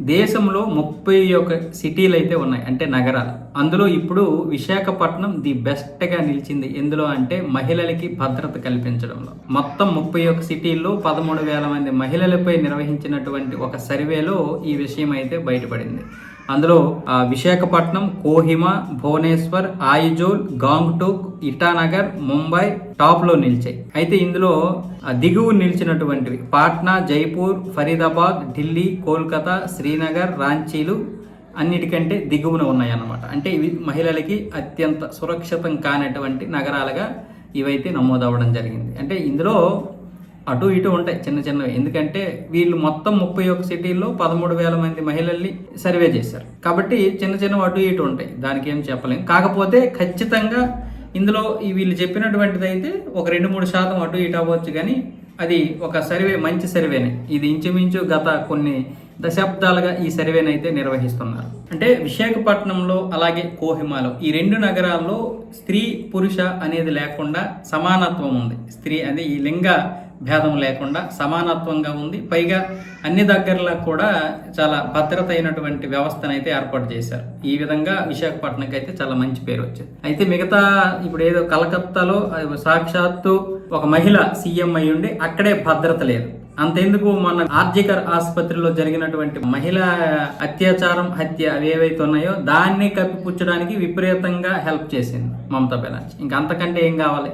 దేశంలో ముప్పై ఒక సిటీలు అయితే ఉన్నాయి అంటే నగరాలు. అందులో ఇప్పుడు విశాఖపట్నం ది బెస్ట్గా నిలిచింది. ఎందులో అంటే మహిళలకి భద్రత కల్పించడంలో. మొత్తం ముప్పై ఒక సిటీల్లో పదమూడు వేల మంది మహిళలపై నిర్వహించినటువంటి ఒక సర్వేలో ఈ విషయం అయితే బయటపడింది. అందులో విశాఖపట్నం కోహిమా భువనేశ్వర్ ఆయిజోల్ గాంగ్టోక్ ఇటానగర్ ముంబై టాప్లో నిలిచాయి. అయితే ఇందులో ఆ, దిగువ నిలిచినటువంటివి పాట్నా జైపూర్ ఫరీదాబాద్ ఢిల్లీ కోల్కతా శ్రీనగర్ రాంచీలు అన్నిటికంటే దిగువన ఉన్నాయన్నమాట. అంటే ఇవి మహిళలకి అత్యంత సురక్షితం కానటువంటి నగరాలుగా ఇవైతే నమోదవడం జరిగింది. అంటే ఇందులో అటు ఇటు ఉంటాయి చిన్న చిన్నవి. ఎందుకంటే వీళ్ళు మొత్తం ముప్పై ఒక్క సిటీల్లో పదమూడు వేల మంది మహిళల్ని సర్వే చేశారు. కాబట్టి చిన్న చిన్న అటు ఇటు ఉంటాయి. దానికి ఏం చెప్పలేం. కాకపోతే ఖచ్చితంగా ఇందులో వీళ్ళు చెప్పినటువంటిది అయితే ఒక రెండు మూడు శాతం అటు ఇటు అవ్వచ్చు కానీ అది ఒక సర్వే మంచి సర్వేనే. ఇది ఇంచుమించు గత కొన్ని దశాబ్దాలుగా ఈ సర్వేని అయితే నిర్వహిస్తున్నారు. అంటే విశాఖపట్నంలో అలాగే కోహిమాలో ఈ రెండు నగరాల్లో స్త్రీ పురుష అనేది లేకుండా సమానత్వం ఉంది. స్త్రీ అది ఈ లింగ భేదం లేకుండా సమానత్వంగా ఉంది. పైగా అన్ని దగ్గరలో కూడా చాలా భద్రత అయినటువంటి వ్యవస్థను అయితే ఏర్పాటు చేశారు. ఈ విధంగా విశాఖపట్నంకి అయితే చాలా మంచి పేరు వచ్చింది. అయితే మిగతా ఇప్పుడు ఏదో కలకత్తాలో సాక్షాత్తు ఒక మహిళ సీఎం అయి ఉండి అక్కడే భద్రత లేదు. అంతెందుకు మన ఆర్జికర్ ఆసుపత్రిలో జరిగినటువంటి మహిళ అత్యాచారం హత్య అవి ఏవైతే ఉన్నాయో దాన్ని కప్పిపుచ్చడానికి విపరీతంగా హెల్ప్ చేసింది మమతా బెనర్జీ. ఇంకా అంతకంటే ఏం కావాలి?